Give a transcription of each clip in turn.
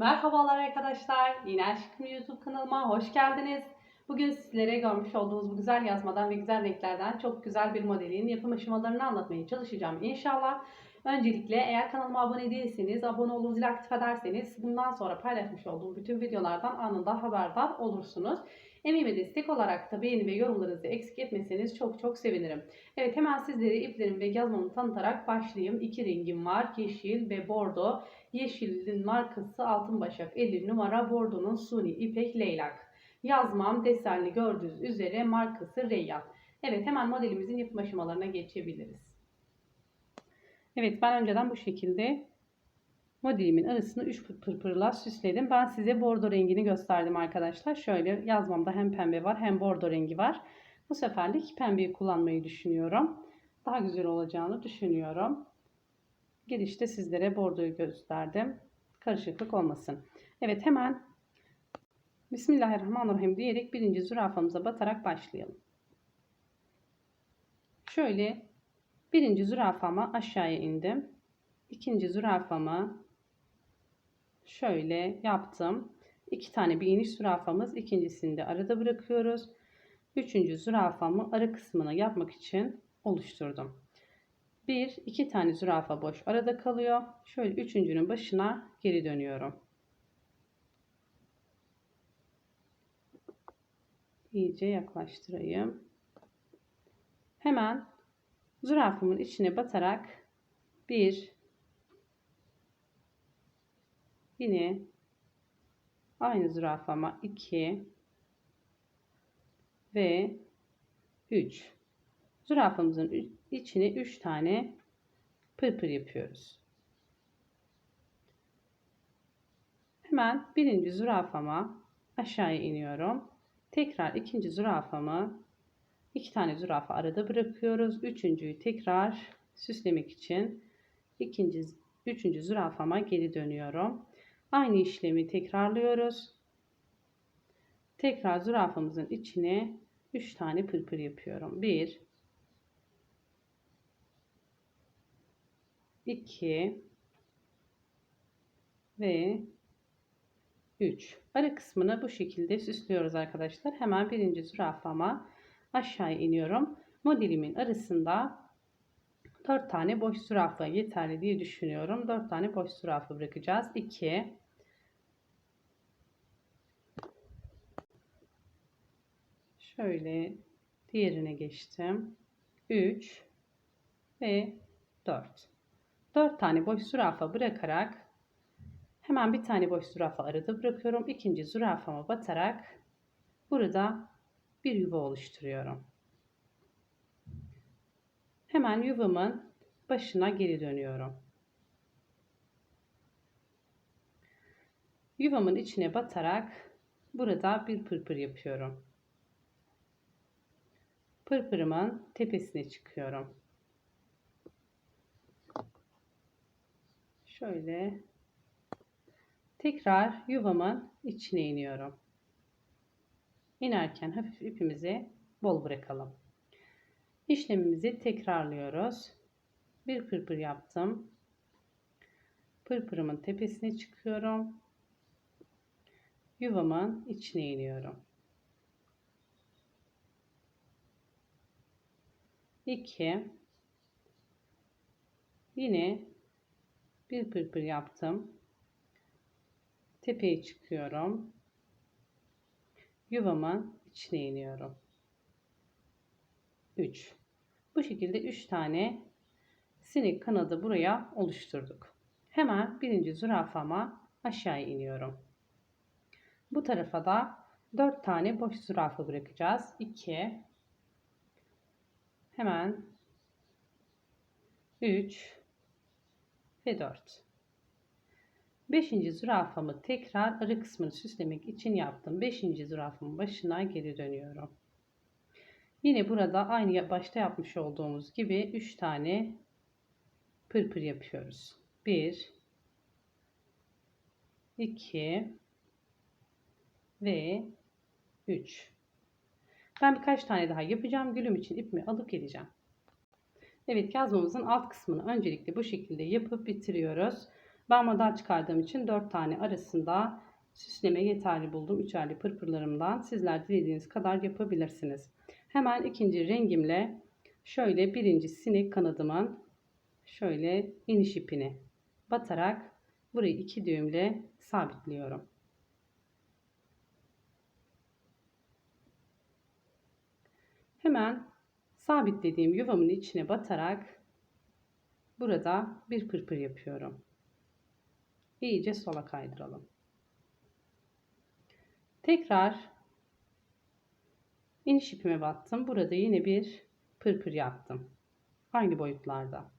Merhabalar arkadaşlar. Yine Aşkım YouTube kanalıma hoş geldiniz. Bugün sizlere görmüş olduğunuz bu güzel yazmadan ve güzel renklerden çok güzel bir modelin yapım aşamalarını anlatmaya çalışacağım inşallah. Öncelikle eğer kanalıma abone değilseniz, abone olup zil aktif ederseniz bundan sonra paylaşmış olduğum bütün videolardan anında haberdar olursunuz. Emeğime destek olarak da beğeni ve yorumlarınızı eksik etmeseniz çok çok sevinirim. Evet hemen sizlere iplerim ve yazmamı tanıtarak başlayayım. İki rengim var. Yeşil ve bordo. Yeşilin markası Altın Başak 50 numara bordonun suni ipek leylak. Yazmam desenli gördüğünüz üzere markası Reyyan. Evet hemen modelimizin yapım aşamalarına geçebiliriz. Evet ben önceden bu şekilde modelimin arasını 3 pırpırla süsledim. Ben size bordo rengini gösterdim arkadaşlar. Şöyle yazmamda hem pembe var hem bordo rengi var. Bu seferlik pembeyi kullanmayı düşünüyorum. Daha güzel olacağını düşünüyorum. Girişte sizlere bordoyu gösterdim. Karışıklık olmasın. Evet hemen Bismillahirrahmanirrahim diyerek birinci zürafamıza batarak başlayalım. Şöyle birinci zürafama aşağıya indim. İkinci zürafamı şöyle yaptım. İki tane bir iniş zürafamız ikincisini de arada bırakıyoruz. Üçüncü zürafamı ara kısmına yapmak için oluşturdum. Bir, iki tane zürafa boş arada kalıyor. Şöyle üçüncünün başına geri dönüyorum. İyice yaklaştırayım. Hemen zürafamın içine batarak bir yine aynı zürafama 2 ve 3 zürafamızın içine 3 tane pırpır yapıyoruz. Hemen birinci zürafama aşağıya iniyorum. Tekrar ikinci zürafamı iki tane zürafa arada bırakıyoruz. Üçüncüyü tekrar süslemek için ikinci, üçüncü zürafama geri dönüyorum. Aynı işlemi tekrarlıyoruz. Tekrar zürafamızın içine 3 tane pırpır yapıyorum. 1 2 ve 3. Ara kısmını bu şekilde süslüyoruz arkadaşlar. Hemen birinci zürafama aşağı iniyorum. Modelimin arasında 4 tane boş zürafa yeterli diye düşünüyorum. 4 tane boş zürafa bırakacağız. 2 Şöyle diğerine geçtim. 3 ve 4. 4 tane boş zürafa bırakarak hemen bir tane boş zürafa arada bırakıyorum. İkinci zürafama batarak burada bir yuva oluşturuyorum. Hemen yuvamın başına geri dönüyorum. Yuvamın içine batarak burada bir pırpır yapıyorum. Pırpırımın tepesine çıkıyorum. Şöyle tekrar yuvamın içine iniyorum. İnerken hafif ipimizi bol bırakalım. İşlemimizi tekrarlıyoruz. Bir pırpır yaptım. Pırpırımın tepesine çıkıyorum. Yuvamın içine iniyorum. 2 yine bir pırpır yaptım. Tepeye çıkıyorum. Yuvamın içine iniyorum. 3. Bu şekilde 3 tane sinek kanadı buraya oluşturduk. Hemen birinci zürafama aşağı iniyorum. Bu tarafa da 4 tane boş zürafa bırakacağız. 2 Hemen 3 ve 4. Beşinci zürafamı tekrar arı kısmını süslemek için yaptım. Beşinci zürafamın başına geri dönüyorum. Yine burada aynı başta yapmış olduğumuz gibi 3 tane pırpır yapıyoruz. 1 2 ve 3. Ben birkaç tane daha yapacağım. Gülüm için ipimi alıp geleceğim. Evet yazmamızın alt kısmını öncelikle bu şekilde yapıp bitiriyoruz. Ben model çıkardığım için 4 tane arasında süsleme yeterli buldum. Üçerli pırpırlarımdan. Sizler dilediğiniz kadar yapabilirsiniz. Hemen ikinci rengimle şöyle birinci sinek kanadımın şöyle iniş ipini batarak burayı iki düğümle sabitliyorum. Hemen sabitlediğim yuvamın içine batarak burada bir pırpır yapıyorum. İyice sola kaydıralım. Tekrar iniş ipime battım. Burada yine bir pırpır yaptım. Aynı boyutlarda.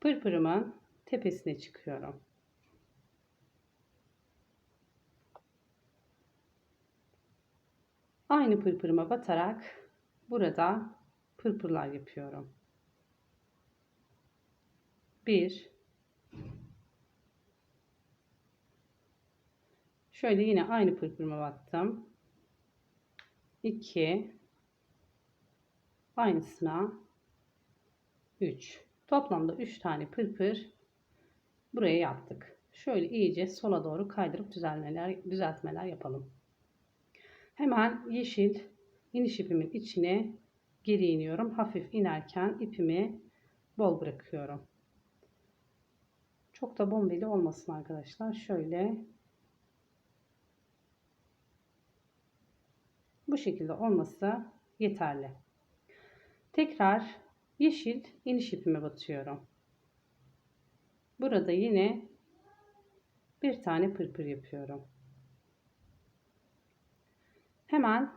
Pırpırımın tepesine çıkıyorum. Aynı pırpırıma batarak burada pırpırlar yapıyorum. 1 Şöyle yine aynı pırpırıma battım. 2 aynısına 3 toplamda 3 tane pırpır buraya yaptık. Şöyle iyice sola doğru kaydırıp düzeltmeler, düzeltmeler yapalım. Hemen yeşil iniş ipimin içine geri iniyorum. Hafif inerken ipimi bol bırakıyorum. Çok da bombeli olmasın arkadaşlar. Şöyle bu şekilde olması yeterli. Tekrar yeşil iniş ipime batıyorum. Burada yine bir tane pırpır yapıyorum. Hemen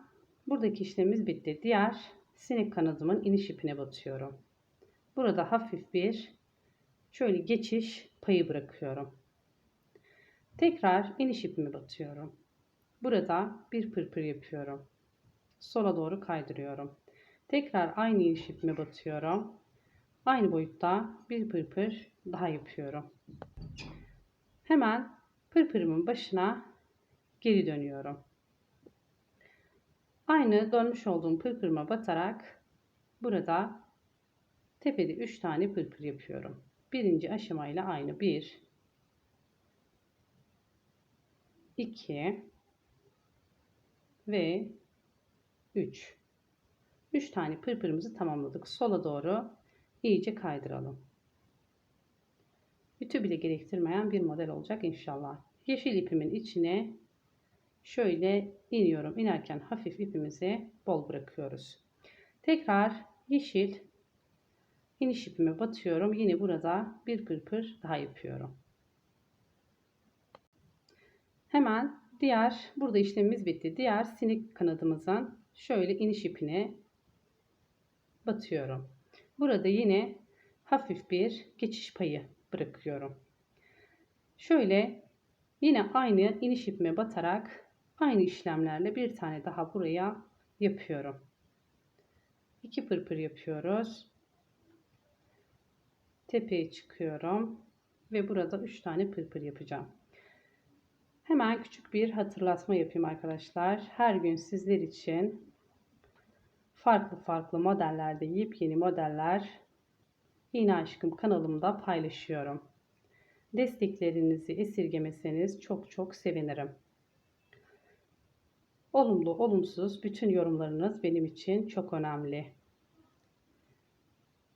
buradaki işlemimiz bitti. Diğer sinek kanadımın iniş ipine batıyorum. Burada hafif bir şöyle geçiş payı bırakıyorum. Tekrar iniş ipimi batıyorum. Burada bir pırpır yapıyorum. Sola doğru kaydırıyorum. Tekrar aynı iniş ipime batıyorum. Aynı boyutta bir pırpır daha yapıyorum. Hemen pırpırımın başına geri dönüyorum. Aynı dönmüş olduğum pırpırıma batarak burada tepede 3 tane pırpır yapıyorum. Birinci aşamayla aynı. 1 2 ve 3 3 tane pırpırımızı tamamladık. Sola doğru iyice kaydıralım. Ütü bile gerektirmeyen bir model olacak inşallah. Yeşil ipimin içine şöyle iniyorum. İnerken hafif ipimizi bol bırakıyoruz. Tekrar yeşil iniş ipime batıyorum. Yine burada bir pırpır daha yapıyorum. Hemen diğer burada işlemimiz bitti. Diğer sinek kanadımızın şöyle iniş ipine batıyorum. Burada yine hafif bir geçiş payı bırakıyorum. Şöyle yine aynı iniş ipime batarak aynı işlemlerle bir tane daha buraya yapıyorum. İki pırpır yapıyoruz. Tepeye çıkıyorum ve burada üç tane pırpır yapacağım. Hemen küçük bir hatırlatma yapayım arkadaşlar. Her gün sizler için farklı farklı modellerde yepyeni modeller yine aşkım kanalımda paylaşıyorum. Desteklerinizi esirgemeseniz çok çok sevinirim. Olumlu, olumsuz bütün yorumlarınız benim için çok önemli.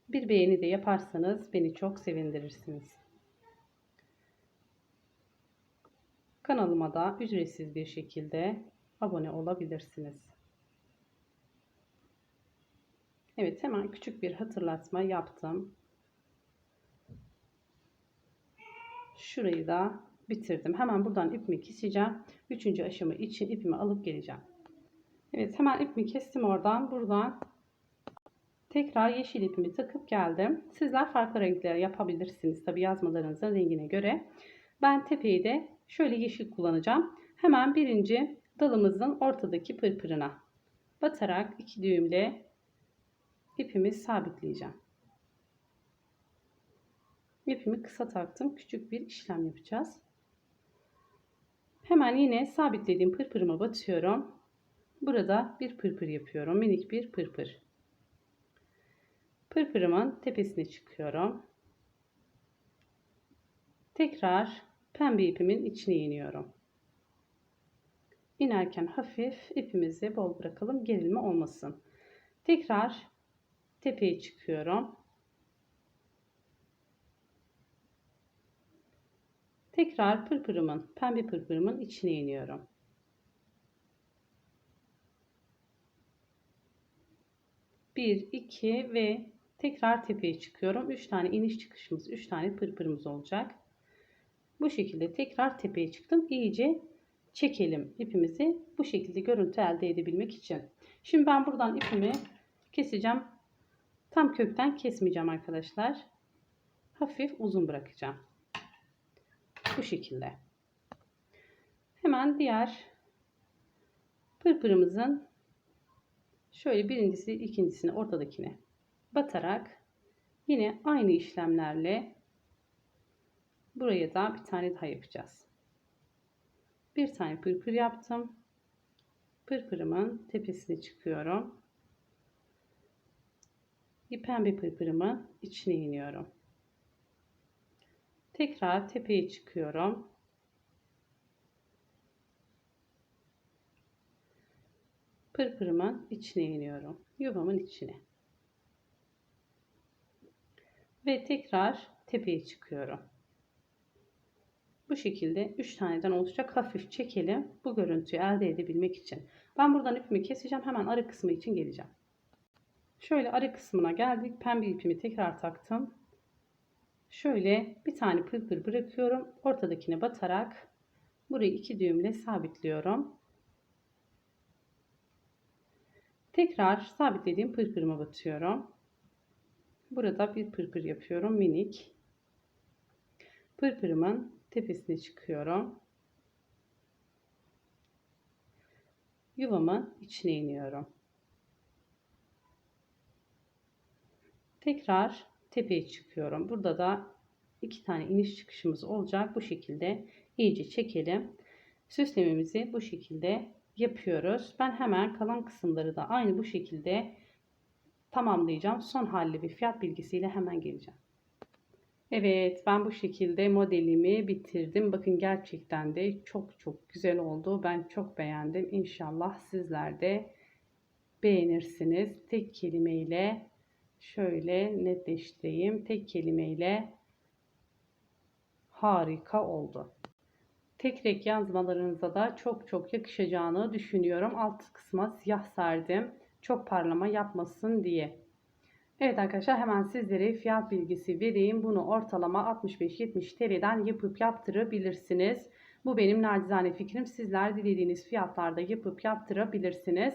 Bir beğeni de yaparsanız beni çok sevindirirsiniz. Kanalıma da ücretsiz bir şekilde abone olabilirsiniz. Evet hemen küçük bir hatırlatma yaptım. Şurayı da bitirdim. Hemen buradan ipimi keseceğim. Üçüncü aşama için ipimi alıp geleceğim. Evet hemen ipimi kestim oradan. Buradan tekrar yeşil ipimi takıp geldim. Sizler farklı renkler yapabilirsiniz. Tabi yazmalarınızın rengine göre. Ben tepeyi de şöyle yeşil kullanacağım. Hemen birinci dalımızın ortadaki pırpırına batarak iki düğümle ipimi sabitleyeceğim. İpimi kısa taktım. Küçük bir işlem yapacağız. Hemen yine sabitlediğim pırpırıma batıyorum. Burada bir pırpır yapıyorum. Minik bir pırpır. Pırpırımın tepesine çıkıyorum. Tekrar pembe ipimin içine iniyorum. İnerken hafif ipimizi bol bırakalım gerilme olmasın. Tekrar tepeye çıkıyorum. Tekrar pırpırımın, pembe pırpırımın içine iniyorum. Bir, iki ve tekrar tepeye çıkıyorum. Üç tane iniş çıkışımız, üç tane pırpırımız olacak. Bu şekilde tekrar tepeye çıktım. İyice çekelim ipimizi. Bu şekilde görüntü elde edebilmek için. Şimdi ben buradan ipimi keseceğim. Tam kökten kesmeyeceğim arkadaşlar. Hafif uzun bırakacağım. Bu şekilde. Hemen diğer pırpırımızın şöyle birincisi ikincisini ortadakine batarak yine aynı işlemlerle buraya da bir tane daha yapacağız. Bir tane pırpır yaptım. Pırpırımın tepesine çıkıyorum. Pembe pırpırımı içine iniyorum. Tekrar tepeye çıkıyorum. Pırpırımın içine iniyorum. Yuvamın içine. Ve tekrar tepeye çıkıyorum. Bu şekilde 3 taneden oluşacak hafif çekelim. Bu görüntüyü elde edebilmek için. Ben buradan ipimi keseceğim. Hemen arı kısmı için geleceğim. Şöyle arı kısmına geldik. Pembe ipimi tekrar taktım. Şöyle bir tane pırpır bırakıyorum. Ortadakine batarak burayı iki düğümle sabitliyorum. Tekrar sabitlediğim pırpırıma batıyorum. Burada bir pırpır yapıyorum minik. Pırpırımın tepesine çıkıyorum. Yuvamın içine iniyorum. Tekrar tepeye çıkıyorum. Burada da iki tane iniş çıkışımız olacak. Bu şekilde iyice çekelim. Süslememizi bu şekilde yapıyoruz. Ben hemen kalan kısımları da aynı bu şekilde tamamlayacağım. Son halli bir fiyat bilgisiyle hemen geleceğim. Evet ben bu şekilde modelimi bitirdim. Bakın gerçekten de çok çok güzel oldu. Ben çok beğendim. İnşallah sizler de beğenirsiniz. Tek kelimeyle şöyle netleştireyim. Tek kelimeyle harika oldu. Tek renk yazmalarınıza da çok çok yakışacağını düşünüyorum. Alt kısma siyah serdim. Çok parlama yapmasın diye. Evet arkadaşlar hemen sizlere fiyat bilgisi vereyim. Bunu ortalama 65-70 TL'den yapıp yaptırabilirsiniz. Bu benim nacizane fikrim. Sizler dilediğiniz fiyatlarda yapıp yaptırabilirsiniz.